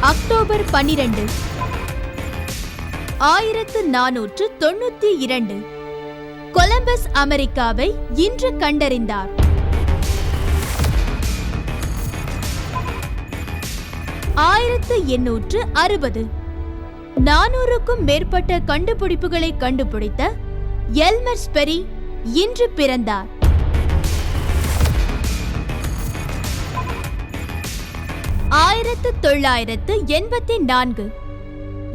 October பன்னிரண்டு. ஆயிரத்து நானூற்று தொண்ணூத்தி இரண்டு. கொலம்பஸ் அமெரிக்காவை இன்று கண்டறிந்தார். ஆயிரத்து எண்ணூற்று அறுபது. நானூறுக்கும் மேற்பட்ட கண்டுபிடிப்புகளை கண்டுபிடித்த எல்மர்ஸ்பெரி இன்று பிறந்தார். ஆயிரத்து தொள்ளாயிரத்து எண்பத்தி நான்கு.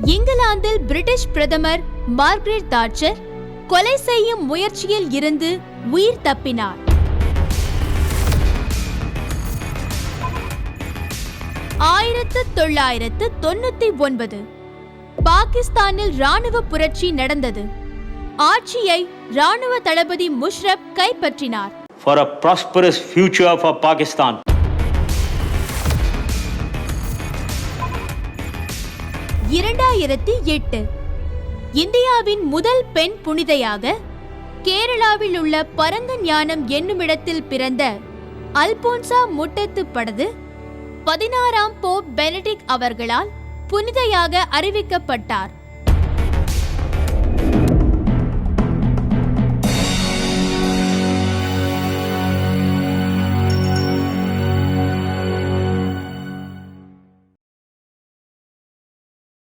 இங்கிலாந்தில் பிரிட்டிஷ் பிரதமர் மார்கரெட் தாட்சர் கொலை செய்யும் முயற்சியில் இருந்து உயிர் தப்பினார். ஆயிரத்து தொள்ளாயிரத்து தொண்ணூத்தி ஒன்பது. பாகிஸ்தானில் ராணுவ புரட்சி நடந்தது. ஆட்சியை ராணுவ தளபதி முஷ்ரப் கைப்பற்றினார். For a prosperous future for Pakistan. இரண்டாயிரத்தி எட்டு. இந்தியாவின் முதல் பெண் புனிதையாக கேரளாவில் உள்ள பரங்கஞானம் என்னுமிடத்தில் பிறந்த அல்போன்சா முட்டத்து படது பதினாறாம் போப் பெனடிக் அவர்களால் புனிதையாக அறிவிக்கப்பட்டார்.